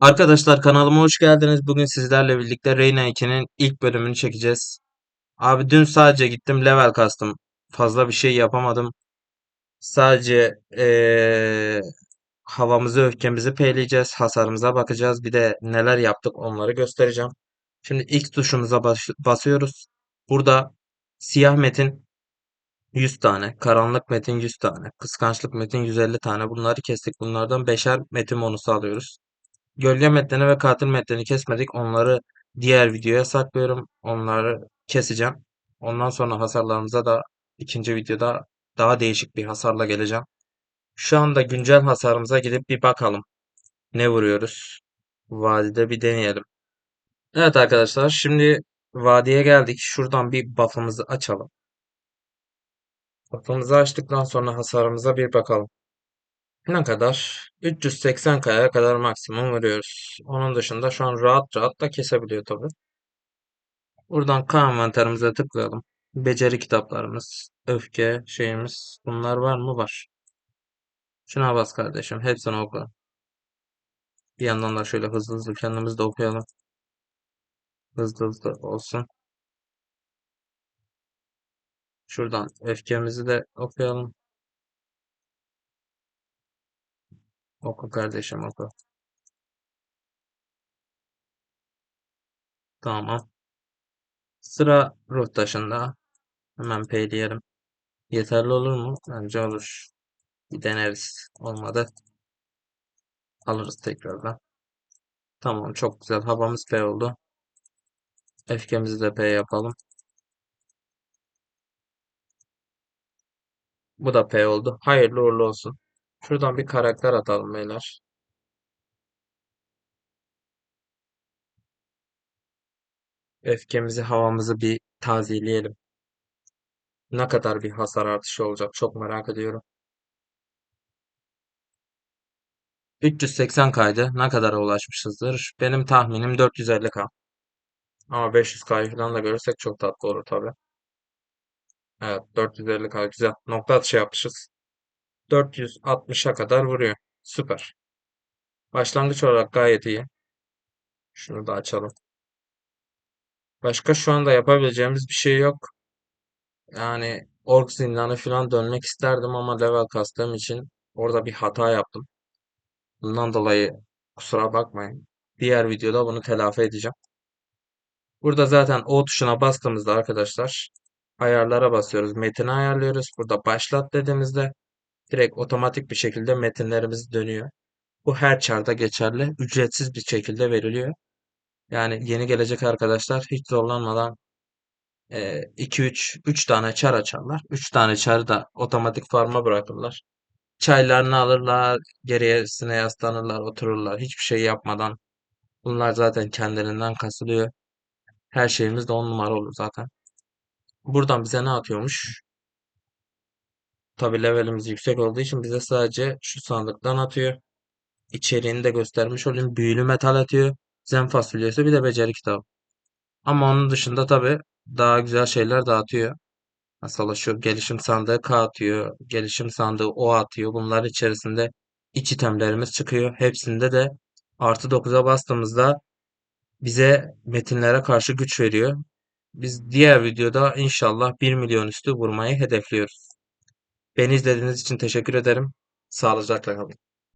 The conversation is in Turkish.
Arkadaşlar kanalıma hoş geldiniz. Bugün sizlerle birlikte Reyna 2'nin ilk bölümünü çekeceğiz. Abi dün sadece gittim level kastım. Fazla bir şey yapamadım. Sadece eee, havamızı öfkemizi peyleyeceğiz. Hasarımıza bakacağız. Bir de neler yaptık onları göstereceğim. Şimdi ilk tuşumuza bas- basıyoruz. Burada siyah metin 100 tane, karanlık metin 100 tane, kıskançlık metin 150 tane. Bunları kestik. Bunlardan beşer metin bonusu alıyoruz. Gölge metnini ve katil metnini kesmedik. Onları diğer videoya saklıyorum. Onları keseceğim. Ondan sonra hasarlarımıza da ikinci videoda daha değişik bir hasarla geleceğim. Şu anda güncel hasarımıza gidip bir bakalım. Ne vuruyoruz? Vadide bir deneyelim. Evet arkadaşlar şimdi vadiye geldik. Şuradan bir buff'ımızı açalım. Buff'ımızı açtıktan sonra hasarımıza bir bakalım. Ne kadar? 380 kaya kadar maksimum vuruyoruz. Onun dışında şu an rahat rahat da kesebiliyor tabii. Buradan K envanterimize tıklayalım. Beceri kitaplarımız, öfke şeyimiz. Bunlar var mı? Var. Şuna bas kardeşim. Hepsini oku. Bir yandan da şöyle hızlı hızlı kendimiz de okuyalım. Hızlı hızlı olsun. Şuradan öfkemizi de okuyalım. Oku kardeşim oku. Tamam. Sıra ruh taşında. Hemen peyleyelim. Yeterli olur mu? Bence olur. Bir deneriz. Olmadı. Alırız tekrardan. Tamam çok güzel. Havamız P oldu. Öfkemizi de P yapalım. Bu da P oldu. Hayırlı uğurlu olsun. Şuradan bir karakter atalım beyler. Öfkemizi, havamızı bir tazeleyelim. Ne kadar bir hasar artışı olacak çok merak ediyorum. 380 kaydı. Ne kadara ulaşmışızdır? Benim tahminim 450k. Ama 500k'yı falan da görürsek çok tatlı olur tabii. Evet 450k güzel. Nokta atışı yapmışız. 460'a kadar vuruyor. Süper. Başlangıç olarak gayet iyi. Şunu da açalım. Başka şu anda yapabileceğimiz bir şey yok. Yani ork zindanı falan dönmek isterdim ama level kastığım için orada bir hata yaptım. Bundan dolayı kusura bakmayın. Diğer videoda bunu telafi edeceğim. Burada zaten O tuşuna bastığımızda arkadaşlar ayarlara basıyoruz. Metini ayarlıyoruz. Burada başlat dediğimizde direkt otomatik bir şekilde metinlerimiz dönüyor. Bu her çarda geçerli. Ücretsiz bir şekilde veriliyor. Yani yeni gelecek arkadaşlar hiç zorlanmadan 2-3 3 tane çar açarlar. 3 tane çarı da otomatik farma bırakırlar. Çaylarını alırlar, gerisine yaslanırlar, otururlar. Hiçbir şey yapmadan. Bunlar zaten kendilerinden kasılıyor. Her şeyimiz de on numara olur zaten. Buradan bize ne atıyormuş? Tabi levelimiz yüksek olduğu için bize sadece şu sandıktan atıyor. İçeriğini de göstermiş olayım. Büyülü metal atıyor. Zen fasulyesi bir de beceri kitabı. Ama onun dışında tabi daha güzel şeyler dağıtıyor. Mesela şu gelişim sandığı K atıyor. Gelişim sandığı O atıyor. Bunlar içerisinde iç itemlerimiz çıkıyor. Hepsinde de artı 9'a bastığımızda bize metinlere karşı güç veriyor. Biz diğer videoda inşallah 1 milyon üstü vurmayı hedefliyoruz. Beni izlediğiniz için teşekkür ederim. Sağlıcakla kalın.